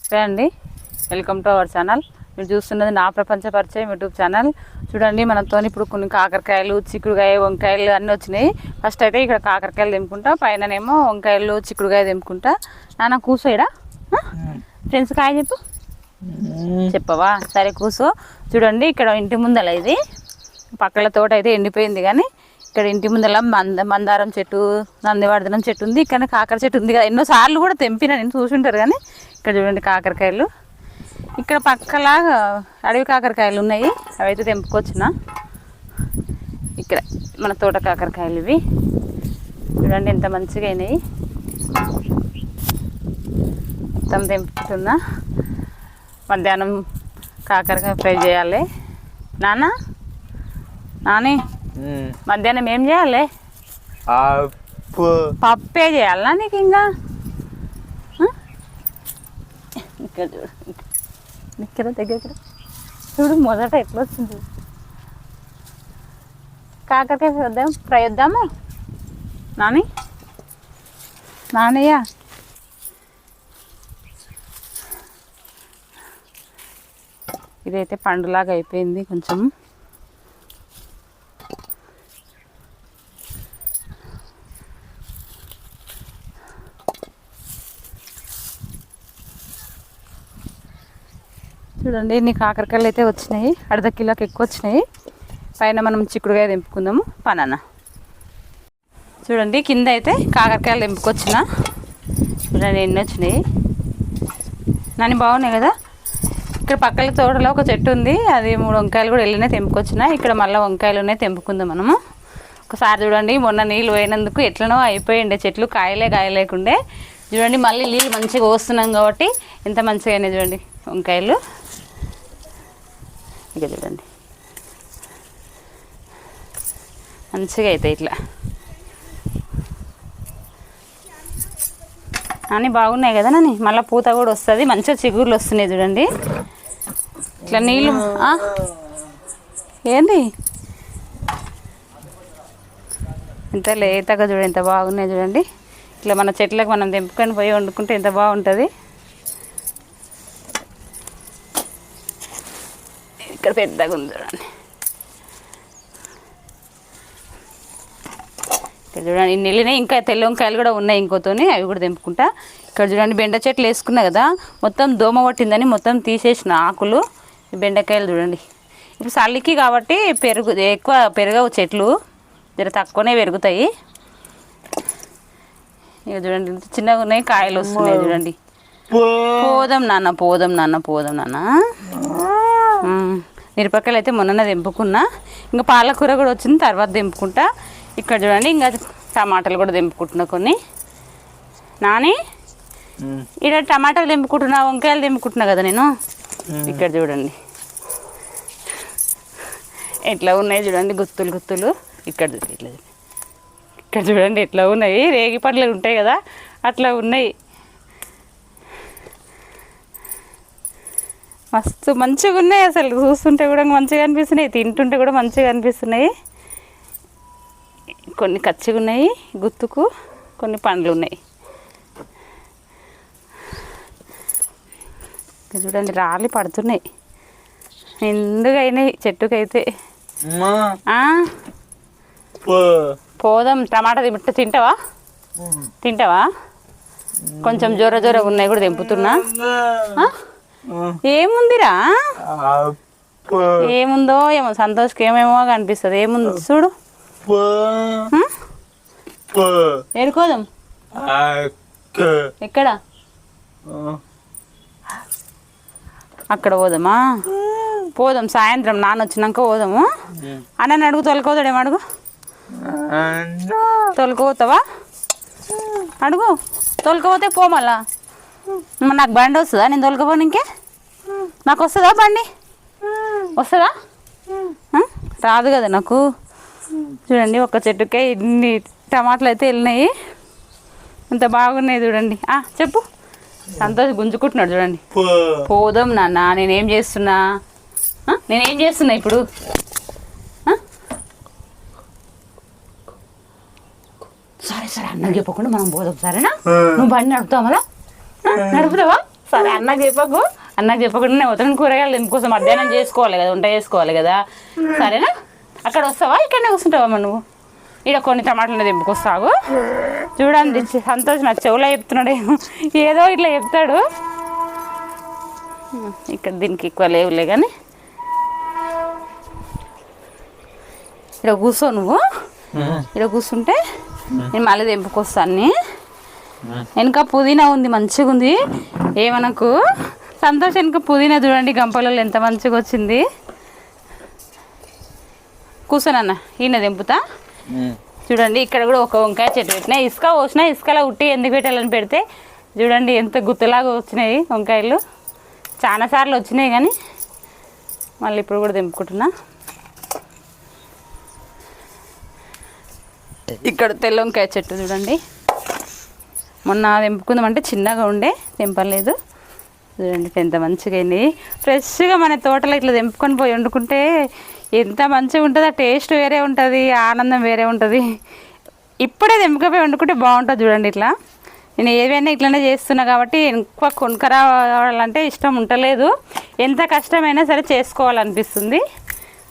నమస్తే అండి. Welcome to our channel మీరు చూస్తున్నది నా ప్రపంచ పరిచయం యూట్యూబ్ ఛానల్ చూడండి మనతో ఇప్పుడు కొన్ని కాకరకాయలు చిక్కుడుకాయ వంకాయలు అన్నీ వచ్చినాయి. ఫస్ట్ అయితే ఇక్కడ కాకరకాయలు తెంపుకుంటా పైననేమో వంకాయలు చిక్కుడుకాయ తెంపుకుంటా. నాన్న కూసోయడా? ఫ్రెండ్స్ కాయ చెప్పు. చెప్పవా? సరే కూసో. చూడండి ఇక్కడ ఇంటి ముందల ఇది. పక్కల తోట అయితే ఎండిపోయింది కానీ ఇక్కడ ఇంటి ముందల మంద మందారం చెట్టు నందివర్ధనం చెట్టు ఉంది. ఇక్కడ కాకర చెట్టు ఉంది కదా. ఎన్నో సార్లు కూడా తెంపిన నేను చూసుంటారు కానీ ఇక్కడ చూడండి కాకరకాయలు. ఇక్కడ పక్కలా అడవి కాకరకాయలు ఉన్నాయి. అవైతే తెంపుకొచ్చిన. ఇక్కడ మన తోట కాకరకాయలు ఇవి. చూడండి ఎంత మంచిగా అయినాయి. మొత్తం తెంపుతున్నా. మధ్యాహ్నం కాకరకాయ ఫ్రై చేయాలి. నాన్న? నాని? మధ్యాహ్నం ఏం చేయాలి? పప్పే చేయాలా నీకు ఇంకా? ఇక్కడ చూడు ఇక్కడ. దగ్గర చూడు మొదట ఎట్లా వస్తుంది. కాకరకాయ వద్దాం ఫ్రై వద్దామా? నాని? నానయ్య? ఇదైతే పండులాగా అయిపోయింది కొంచెం. చూడండి ఇన్ని కాకరకాయలు అయితే వచ్చినాయి. అర్ధ కిలోకి ఎక్కువ వచ్చినాయి. పైన మనం చిక్కుడుకాయ తెంపుకుందాము. పనాన్న. చూడండి కింద అయితే కాకరకాయలు తెంపుకొచ్చిన. చూడండి ఎన్ని వచ్చినాయి. నాని బాగున్నాయి కదా? ఇక్కడ పక్కల తోటలో ఒక చెట్టు ఉంది. అది మూడు వంకాయలు కూడా వెళ్ళినాయి తెంపుకొచ్చిన. ఇక్కడ మళ్ళీ వంకాయలు ఉన్నాయి తెంపుకుందాం మనము. ఒకసారి చూడండి మొన్న నీళ్ళు పోయినందుకు ఎట్లనో అయిపోయిండే. చెట్లు కాయలే కాయలేకుండే. చూడండి మళ్ళీ నీళ్ళు మంచిగా పోస్తున్నాం కాబట్టి ఎంత మంచిగా అయినాయి చూడండి వంకాయలు. ఇక చూడండి. మంచిగా అవుతాయి ఇట్లా. అన్నీ బాగున్నాయి కదా నాని? మళ్ళీ పూత కూడా వస్తుంది. మంచిగా చిగుర్లు వస్తున్నాయి చూడండి. ఇట్లా నీళ్ళు ఏంది? ఎంత లేతగా చూడండి ఎంత బాగున్నాయి చూడండి. ఇట్లా మన చెట్లకు మనం తెంపుకొని పోయి వండుకుంటే ఎంత బాగుంటుంది. ఇక్కడ పెద్దగా ఉంది చూడండి. ఇక్కడ చూడండి ఇన్ని వెళ్ళినాయి. ఇంకా తెల్ల వంకాయలు కూడా ఉన్నాయి ఇంకోతోని అవి కూడా తెంపుకుంటా. ఇక్కడ చూడండి బెండ చెట్లు వేసుకున్నా కదా మొత్తం దోమ పట్టిందని మొత్తం తీసేసిన ఆకులు బెండకాయలు చూడండి. ఇప్పుడు చలికి కాబట్టి పెరుగు ఎక్కువ పెరగవు చెట్లు జర తక్కువనే పెరుగుతాయి. ఇక చూడండి చిన్నగా ఉన్నాయి కాయలు వస్తున్నాయి చూడండి. పోదాం నాన్న పోదాం నాన్న పోదాం నాన్న. మిరపకాయలు అయితే మొన్న తెంపుకున్నా ఇంకా పాలకూర కూడా వచ్చింది తర్వాత తెంపుకుంటా ఇక్కడ చూడండి ఇంకా టమాటాలు కూడా తెంపుకుంటున్నా కొన్ని. నాని ఇక్కడ టమాటాలు తెంపుకుంటున్నా వంకాయలు తెంపుకుంటున్నా కదా నేను? ఇక్కడ చూడండి. ఎట్లా ఉన్నాయి చూడండి గుత్తులు గుత్తులు. ఇక్కడ ఇట్లా. ఇక్కడ చూడండి ఎట్లా ఉన్నాయి? రేగి పండ్లు ఉంటాయి కదా అట్లా ఉన్నాయి. మస్తు మంచిగా ఉన్నాయి అసలు. చూస్తుంటే కూడా మంచిగా అనిపిస్తున్నాయి. తింటుంటే కూడా మంచిగా అనిపిస్తున్నాయి. కొన్ని కచ్చిగా ఉన్నాయి గుత్తుకు కొన్ని పండ్లు ఉన్నాయి చూడండి రాలి పడుతున్నాయి. ఎందుకు అయినాయి చెట్టుకైతే పోదాం టమాటా తింట తింటావా? తింటావా? కొంచెం జోర జోరగా ఉన్నాయి కూడా తెంపుతున్నా? ఏముందిరా? ఏముందో ఏమో సంతోష్కి ఏమేమో కనిపిస్తుంది. ఏముంది చూడు? ఏడుకోదాం ఎక్కడ? అక్కడ పోదామా? పోదాం సాయంత్రం నాన్న వచ్చినాక పోదాము. అన్నని అడుగు తొలకోదాడేమో అడుగు? తొలకపోతావా? అడుగు తొలకపోతే పో మళ్ళా. మరి నాకు బండి వస్తుందా? నేను తొలకపోను ఇంకే? నాకు వస్తుందా బండి? వస్తుందా? రాదు కదా నాకు. చూడండి ఒక చెట్టుకే ఇన్ని టమాటాలు అయితే వెళ్ళినాయి. ఇంత బాగున్నాయి చూడండి. ఆ, చెప్పు. సంతోష్ గుంజుకుంటున్నాడు చూడండి. పోదాం నాన్న నేనేం చేస్తున్నా? నేనేం చేస్తున్నా ఇప్పుడు? సరే సరే అన్నకి చెప్పకుండా మనం పోదాం. సరేనా? నువ్వు బండి నడుపుతావు మళ్ళా? నడుపుతావా? సరే అన్నకు చెప్పకు. అన్నకు చెప్పకుండా నేను ఉత్తరం కూరగాయలు దింపుకోసం మధ్యాహ్నం చేసుకోవాలి కదా వంట చేసుకోవాలి కదా. సరేనా? అక్కడ వస్తావా? ఇక్కడనే కూర్చుంటావా నువ్వు? ఇక్కడ కొన్ని టమాటాలు దింపుకొస్తావు చూడండి సంతోష్ నా చెవులో చెప్తున్నాడు. ఏదో ఇట్లా చెప్తాడు. ఇక్కడ దీనికి ఎక్కువ లేవులే కానీ. ఇక్కడ కూర్చో నువ్వు. ఇక్కడ కూర్చుంటే నేను మళ్ళీ తెంపుకొస్తాను. అన్ని. వెనక పుదీనా ఉంది మంచిగా ఉంది. ఏమనకు సంతోష్ వెనక పుదీనా చూడండి గంపలలో ఎంత మంచిగా వచ్చింది. కూర్చోనన్న ఈయన తెంపుతా. చూడండి ఇక్కడ కూడా ఒక వంకాయ చెట్టు పెట్టినా. ఇసుక పోసినా ఇసుకలో ఉట్టి ఎందుకు పెట్టాలని పెడితే చూడండి ఎంత గుత్తలాగా వచ్చినాయి వంకాయలు. చాలా సార్లు వచ్చినాయి కానీ మళ్ళీ ఇప్పుడు కూడా తెంపుకుంటున్నా. ఇక్కడ తెల్ల వంకాయ చెట్టు చూడండి. మొన్న తెంపుకుందామంటే చిన్నగా ఉండే తెంపలేదు. చూడండి ఎంత మంచిగా అయినాయి ఫ్రెష్గా మన తోటలో ఇట్లా తెంపుకొని పోయి వండుకుంటే ఎంత మంచిగా ఉంటుంది ఆ టేస్ట్ వేరే ఉంటుంది ఆనందం వేరే ఉంటుంది. ఇప్పుడే తెంపుకపోయి వండుకుంటే బాగుంటుంది చూడండి ఇట్లా. నేను ఏవైనా ఇట్లనే చేస్తున్నా కాబట్టి ఎక్కువ కొనుక్కరావాలంటే ఇష్టం ఉండలేదు ఎంత కష్టమైనా సరే చేసుకోవాలనిపిస్తుంది.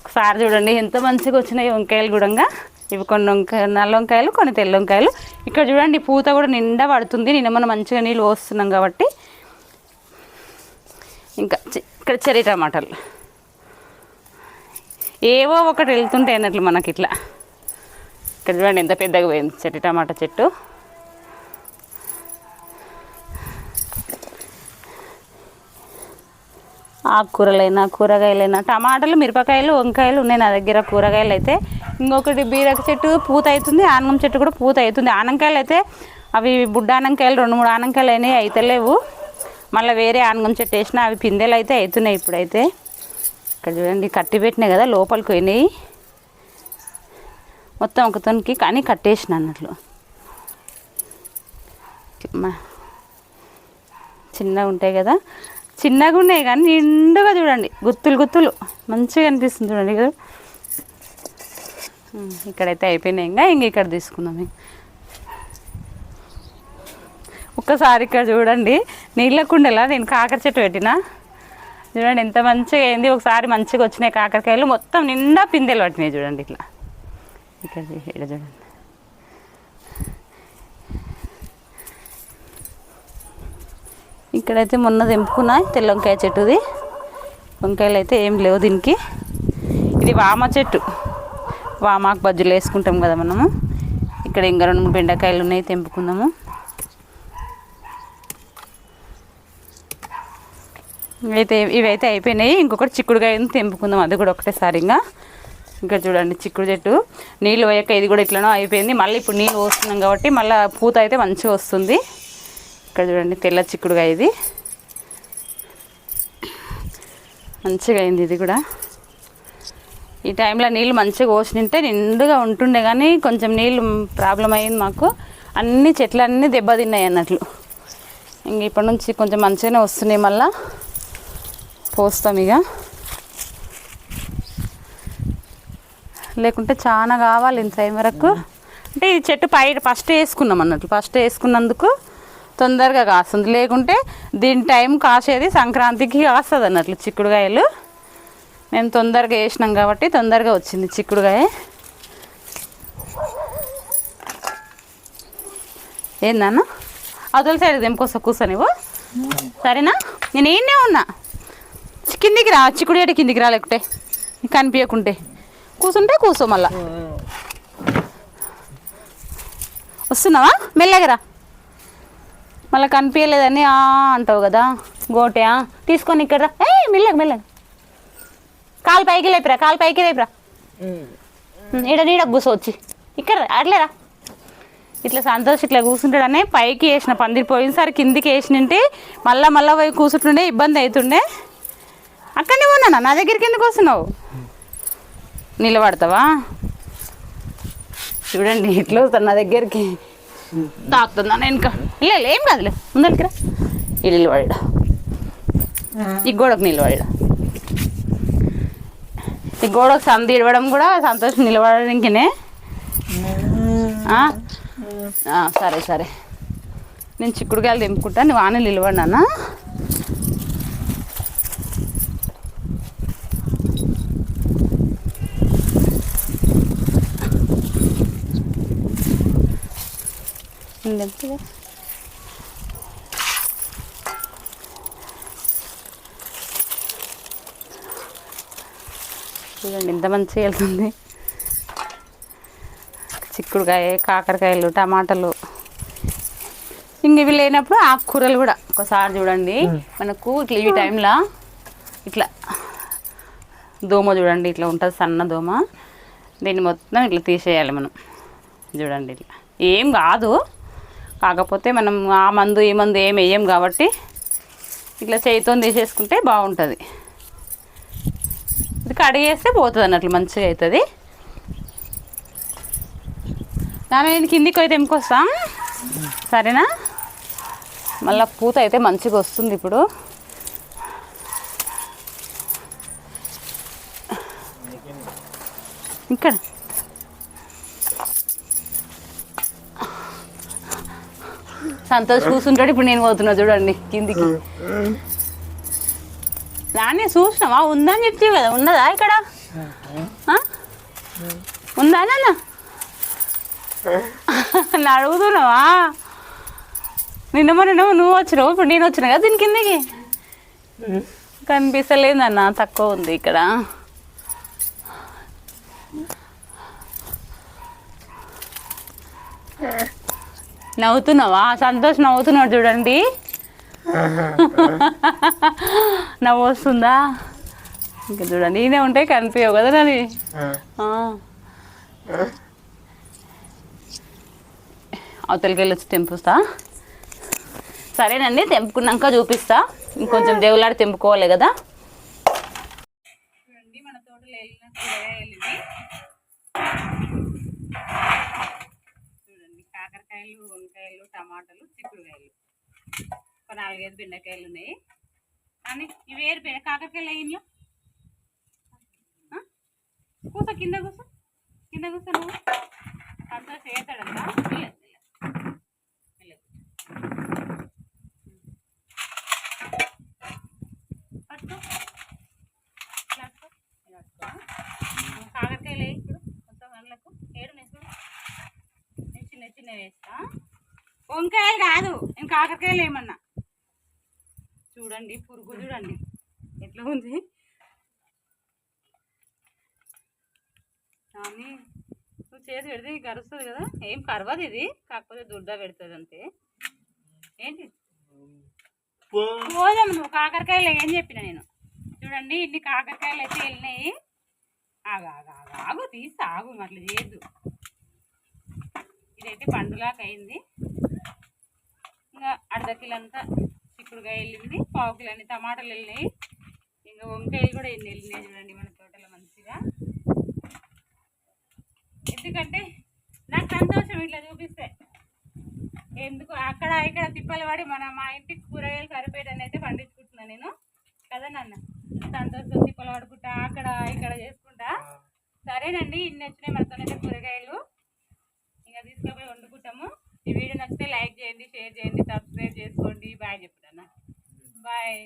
ఒకసారి చూడండి ఎంత మంచిగా వచ్చినాయి వంకాయలు కూడా. ఇవి కొన్ని వంకాయ నల్ల వంకాయలు కొన్ని తెల్ల వంకాయలు. ఇక్కడ చూడండి పూత కూడా నిండా పడుతుంది. నిన్న మనం మంచిగా నీళ్ళు పోస్తున్నాం కాబట్టి. ఇంకా ఇక్కడ చెర్రీ టమాటాలు. ఏవో ఒకటి వెళ్తుంటాయి అన్నట్లు మనకి ఇట్లా ఇక్కడ చూడండి ఎంత పెద్దగా పోయింది. చెట్టు టమాటా చెట్టు. ఆకుకూరలైనా కూరగాయలైనా టమాటాలు మిరపకాయలు వంకాయలు ఉన్నాయి నా దగ్గర కూరగాయలు అయితే ఇంకొకటి బీరక చెట్టు పూత అవుతుంది ఆనంగం చెట్టు కూడా పూత అవుతుంది ఆనంకాయలు అయితే అవి బుడ్డ ఆనంకాయలు రెండు మూడు ఆనంకాయలు అయినాయి అవుతలేవు మళ్ళీ వేరే ఆనంగం చెట్టు వేసినా అవి పిందెలు అయితే అవుతున్నాయి ఇప్పుడైతే. ఇక్కడ చూడండి కట్టి పెట్టినాయి కదా లోపలికి పోయినాయి. మొత్తం ఒకతోనికి కానీ కట్టేసిన అన్నట్లు. చిన్నగా ఉంటాయి కదా. చిన్నగా ఉన్నాయి కానీ నిండుగా చూడండి. గుత్తులు గుత్తులు. మంచిగా అనిపిస్తుంది చూడండి కదా. ఇక్కడైతే అయిపోయినాయి. ఇంకా ఇంక ఇక్కడ తీసుకుందాం ఒక్కసారి ఇక్కడ చూడండి. నీళ్ళ కుండలా? నేను కాకర చెట్టు పెట్టిన. చూడండి ఎంత మంచిగా అయింది. ఒకసారి మంచిగా వచ్చినాయి కాకరకాయలు. మొత్తం నిండా పిందెలు పట్టినాయి చూడండి ఇట్లా. ఇక్కడ ఇక్కడ చూడండి. ఇక్కడైతే మొన్న తెంపుకున్నా తెల్ల వంకాయ చెట్టుది. వంకాయలు అయితే ఏం లేవు దీనికి. ఇది వామ చెట్టు. వామాకు బజ్జులు వేసుకుంటాం కదా మనము. ఇక్కడ ఇంకా రెండు మూడు బెండకాయలు ఉన్నాయి తెంపుకుందాము. ఇవైతే ఇవైతే అయిపోయినాయి. ఇంకొకటి చిక్కుడుకాయ ఉంది, తెంపుకుందాం. అది కూడా ఒకటేసారి ఇంకా. ఇంకా చూడండి చిక్కుడు చెట్టు. నీళ్ళు పోయాక ఇది కూడా ఇట్లనో అయిపోయింది. మళ్ళీ ఇప్పుడు నీళ్ళు పోస్తున్నాం కాబట్టి మళ్ళీ పూత అయితే మంచిగా వస్తుంది. ఇక్కడ చూడండి తెల్ల చిక్కుడుగా ఇది. మంచిగా అయింది ఇది కూడా. ఈ టైంలో నీళ్ళు మంచిగా పోసినంటే నిండుగా ఉంటుండే కానీ కొంచెం నీళ్ళు ప్రాబ్లం అయింది మాకు. అన్ని చెట్లన్నీ దెబ్బతిన్నాయి అన్నట్లు. ఇంక ఇప్పటి నుంచి కొంచెం మంచిగానే వస్తున్నాయి మళ్ళా. పోస్తాం ఇక. లేకుంటే చాలా కావాలి ఇంత టైం వరకు. అంటే ఈ చెట్టు పై ఫస్ట్ వేసుకున్నాం అన్నట్లు. ఫస్ట్ వేసుకున్నందుకు తొందరగా కాస్తుంది. లేకుంటే దీని టైం కాసేది సంక్రాంతికి కాస్తుంది అన్నట్లు చిక్కుడుకాయలు. మేము తొందరగా వేసినాం కాబట్టి తొందరగా వచ్చింది చిక్కుడుకాయ. ఏందన్న అవతల సైడ్ తెంపుకొస్తా కూర్చో నువ్వు. సరేనా? నేను ఏనే ఉన్నా. కిందికి రా చిక్కుడు చెట్టు కిందికి రా లేకుంటే. కనిపించకుంటే. కూర్చుంటే కూర్చో మళ్ళా. వస్తున్నావా? మెల్లగరా మళ్ళీ కనిపించలేదని ఆ అంటావు కదా గోటే ఆ, తీసుకొని ఇక్కడ. ఏ మెల్లగా మెల్లగా. కాలు పైకి లేపిరా కాలు పైకి లేపిరా. ఈడ నీడ కూర్చోవచ్చి ఇక్కడ అట్లేరా ఇట్లా సంతోష్ ఇట్లా కూర్చుంటాడనే పైకి వేసిన పందిరి పోయినసారి కిందికి వేసినంటే మళ్ళా మళ్ళా పోయి కూర్చుంటుండే ఇబ్బంది అవుతుండే అక్కడనే ఉన్నానా నా దగ్గరికి ఎందుకు వస్తున్నావు? నిలబడతావా? చూడండి ఇట్లా వస్తాను నా దగ్గరికి. తాకుతుందా వెనుక లే ఏం కాదులే ముందరికి రా ఈ నీళ్ళు వాడా ఈ గోడకు నీళ్ళు వాడా ఈ గోడకు సంధి ఇవ్వడం కూడా సంతోషం నిలబడడానికినే. సరే సరే. నేను చిక్కుడుకాయలు తెంపుకుంటా నువ్వు ఆనే నిలబడి నాన్న. చూడండి ఎంత మంచిగా వెళ్తుంది. చిక్కుడుకాయ కాకరకాయలు టమాటాలు. ఇంక ఇవి లేనప్పుడు ఆకుకూరలు కూడా ఒకసారి చూడండి. మనకు ఇట్లా ఈ టైంలో ఇట్లా దోమ చూడండి ఇట్లా ఉంటుంది సన్న దోమ. దీన్ని మొత్తం ఇట్లా తీసేయాలి మనం. చూడండి ఇట్లా. ఏం కాదు. కాకపోతే మనం ఆ మందు ఈ మందు ఏం వేయం కాబట్టి ఇట్లా చేయితో తీసేసుకుంటే బాగుంటుంది. కడిగేస్తే పోతుంది అన్నట్లు మంచిగా అవుతుంది దాని నేను కిందికి అయితే ఎంకొస్తాం సరేనా? మళ్ళీ పూత అయితే మంచిగా వస్తుంది ఇప్పుడు. ఇక్కడ. సంతోష్ కూర్చుంటాడు ఇప్పుడు నేను పోతున్నా చూడండి కిందికి. దాన్ని చూసినావా? ఉందని చెప్తే కదా. ఉన్నదా ఇక్కడ? ఉందా నాన్న? నన్ను అడుగుతున్నావా? నిన్నమో మొన్న నువ్వు వచ్చినావు. ఇప్పుడు నేను వచ్చినా కదా దీని కిందకి? కనిపిస్తలేదన్న తక్కువ ఉంది ఇక్కడ. నవ్వుతున్నావా? సంతోష్ నవ్వుతున్నాడు చూడండి. నవ్వు వస్తుందా ఇంకా చూడండి నేనే ఉంటే కనిపించవు కదా నాని. ఆ. అవతలికి వెళ్ళి వచ్చి తెంపుస్తా. సరేనండి తెంపుకున్నాక చూపిస్తా. ఇంకొంచెం దేవులాడి తెంపుకోవాలి కదా. చూడండి మన తోటలో వెళ్ళిన కూరగాయలు ఇవి. చూడండి కాకరకాయలు వంకాయలు టమాటాలు చిక్కుడుకాయలు. ఒక నాలుగైదు బెండకాయలు ఉన్నాయి. కానీ ఇవి ఏరు బెండ కాకరకాయలు అయ్యిందో కూస కింద కూస కింద కూస నువ్వు. అంతా చేస్తాడంట. మెల్లగా, మెల్లగా. కాకరకాయలు వేయి ఇప్పుడు. మొత్తం వాళ్ళకు ఏడు నెసుడు నేను చిన్న చిన్న వేస్తా. వంకాయలు కాదు. నేను కాకరకాయలు ఏమన్నా. చూడండి పురుగు చూడండి. ఎట్లా ఉంది? కానీ నువ్వు చేసి పెడితే కరుస్తుంది కదా? ఏం కరవదు ఇది. కాకపోతే దుడ్డ పెడుతుంది అంతే. ఏంటి? పోదాం నువ్వు కాకరకాయలు ఏం చెప్పిన నేను? చూడండి ఇన్ని కాకరకాయలు అయితే వెళ్ళినాయి. ఆగు ఆగు ఆగు ఆగు తీసి ఆగు అట్లా చేయద్దు. ఇదైతే పండులాగా అయింది. ఇంకా అర్ధ అంతా చిక్కుడుకాయ వెళ్ళింది పావు కిలో అన్ని టమాటాలు వెళ్ళినాయి ఇంకా వంకాయలు కూడా ఎన్ని వెళ్ళినాయి చూడండి మన తోటలో మంచిగా. ఎందుకంటే నాకు సంతోషం ఇట్లా చూపిస్తే. ఎందుకు? అక్కడ ఇక్కడ తిప్పలు పడి మన మా ఇంటికి కూరగాయలు సరిపోయేటని అయితే పండించుకుంటున్నాను నేను. కదా నాన్న? సంతోషం తిప్పలు పడుకుంటా అక్కడ ఇక్కడ చేసుకుంటా. సరేనండి ఇన్ని వచ్చినాయి మనతోనైతే కూరగాయలు. ఇంకా తీసుకుపోయి వండుకుంటాము. ఈ వీడియో నచ్చితే లైక్ చేయండి షేర్ చేయండి సబ్స్క్రైబ్ చేసుకోండి. బాయ్ చెప్తాను? బాయ్.